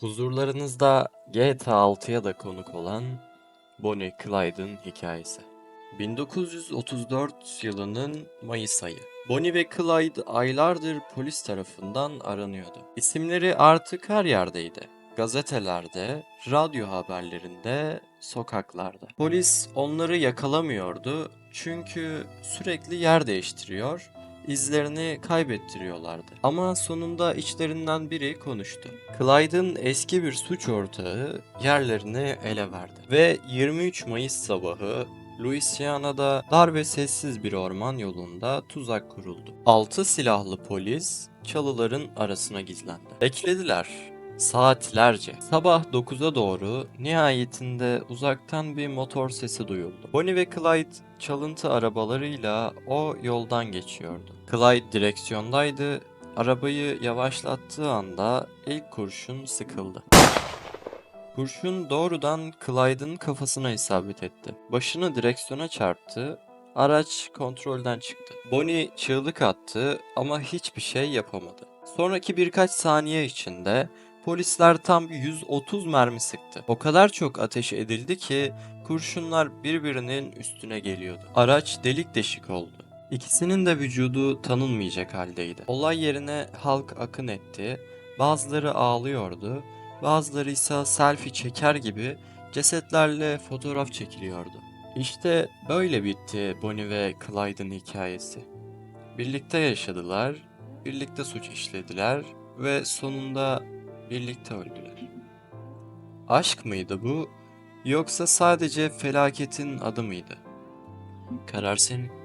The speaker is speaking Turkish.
Huzurlarınızda GTA 6'ya da konuk olan Bonnie Clyde'ın hikayesi. 1934 yılının Mayıs ayı. Bonnie ve Clyde aylardır polis tarafından aranıyordu. İsimleri artık her yerdeydi. Gazetelerde, radyo haberlerinde, sokaklarda. Polis onları yakalamıyordu çünkü sürekli yer değiştiriyor izlerini kaybettiriyorlardı. Ama sonunda içlerinden biri konuştu. Clyde'ın eski bir suç ortağı yerlerini ele verdi. Ve 23 Mayıs sabahı Louisiana'da dar ve sessiz bir orman yolunda tuzak kuruldu. 6 silahlı polis çalıların arasına gizlendi. Beklediler. Saatlerce. Sabah 9'a doğru nihayetinde uzaktan bir motor sesi duyuldu. Bonnie ve Clyde çalıntı arabalarıyla o yoldan geçiyordu. Clyde direksiyondaydı. Arabayı yavaşlattığı anda ilk kurşun sıkıldı. Kurşun doğrudan Clyde'ın kafasına isabet etti. Başını direksiyona çarptı. Araç kontrolden çıktı. Bonnie çığlık attı ama hiçbir şey yapamadı. Sonraki birkaç saniye içinde polisler tam 130 mermi sıktı. O kadar çok ateş edildi ki kurşunlar birbirinin üstüne geliyordu. Araç delik deşik oldu. İkisinin de vücudu tanınmayacak haldeydi. Olay yerine halk akın etti. Bazıları ağlıyordu. Bazıları ise selfie çeker gibi cesetlerle fotoğraf çekiliyordu. İşte böyle bitti Bonnie ve Clyde'ın hikayesi. Birlikte yaşadılar, birlikte suç işlediler ve sonunda birlikte öldüler. Aşk mıydı bu yoksa sadece felaketin adı mıydı? Karar senin.